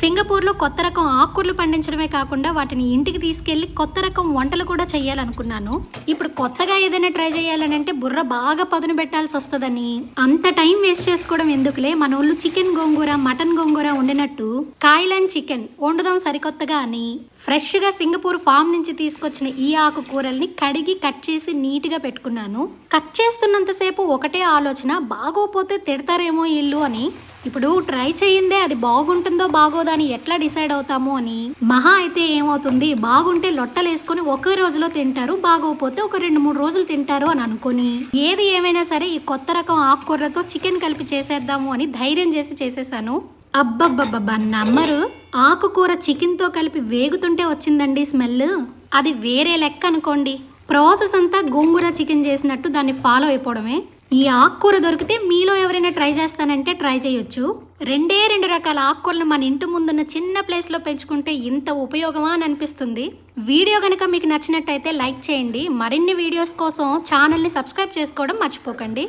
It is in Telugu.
సింగపూర్లో కొత్త రకం ఆకుకూరలు పండించడమే కాకుండా వాటిని ఇంటికి తీసుకెళ్ళి కొత్త రకం వంటలు కూడా చేయాలనుకున్నాను ఇప్పుడు కొత్తగా ఏదైనా ట్రై చేయాలని అంటే బుర్ర బాగా పదును పెట్టాల్సి వస్తుందని. అంత టైం వేస్ట్ చేసుకోవడం ఎందుకులే? మన ఊళ్ళు చికెన్ గోంగూర మటన్ గోంగూర వండినట్టు కాయలాండ్ చికెన్ వండుదాం సరికొత్తగా అని. ఫ్రెష్గా సింగపూర్ ఫామ్ నుంచి తీసుకొచ్చిన ఈ ఆకుకూరల్ని కడిగి కట్ చేసి నీట్గా పెట్టుకున్నాను. కట్ చేస్తున్నంతసేపు ఒకటే ఆలోచన బాగోపోతే తిడతారేమో ఇల్లు అని. ఇప్పుడు ట్రై చేయిందే అది బాగుంటుందో బాగోదో అని ఎట్లా డిసైడ్ అవుతాము అని మహా అయితే ఏమవుతుంది బాగుంటే లొట్టలేసుకొని ఒకే రోజులో తింటారు బాగోపోతే ఒక రెండు మూడు రోజులు తింటారు అని అనుకొని ఏది ఏమైనా సరే ఈ కొత్త రకం ఆకుకూరలతో చికెన్ కలిపి చేసేద్దాము అని ధైర్యం చేసి చేసేసాను. అబ్బబ్బబ్బబ్బా నమ్మరు. ఆకుకూర చికెన్తో కలిపి వేగుతుంటే వచ్చిందండి స్మెల్ అది వేరే లెక్క అనుకోండి. ప్రాసెస్ అంతా గోంగూర చికెన్ చేసినట్టు దాన్ని ఫాలో అయిపోవడమే. ఈ ఆకుకూర దొరికితే మీలో ఎవరైనా ట్రై చేస్తానంటే ట్రై చేయొచ్చు. రెండే రెండు రకాల ఆకుకూరలు మన ఇంటి ముందున్న చిన్న ప్లేస్లో పెంచుకుంటే ఇంత ఉపయోగమా అని అనిపిస్తుంది. వీడియో కనుక మీకు నచ్చినట్టయితే లైక్ చేయండి. మరిన్ని వీడియోస్ కోసం ఛానల్ని సబ్స్క్రైబ్ చేసుకోవడం మర్చిపోకండి.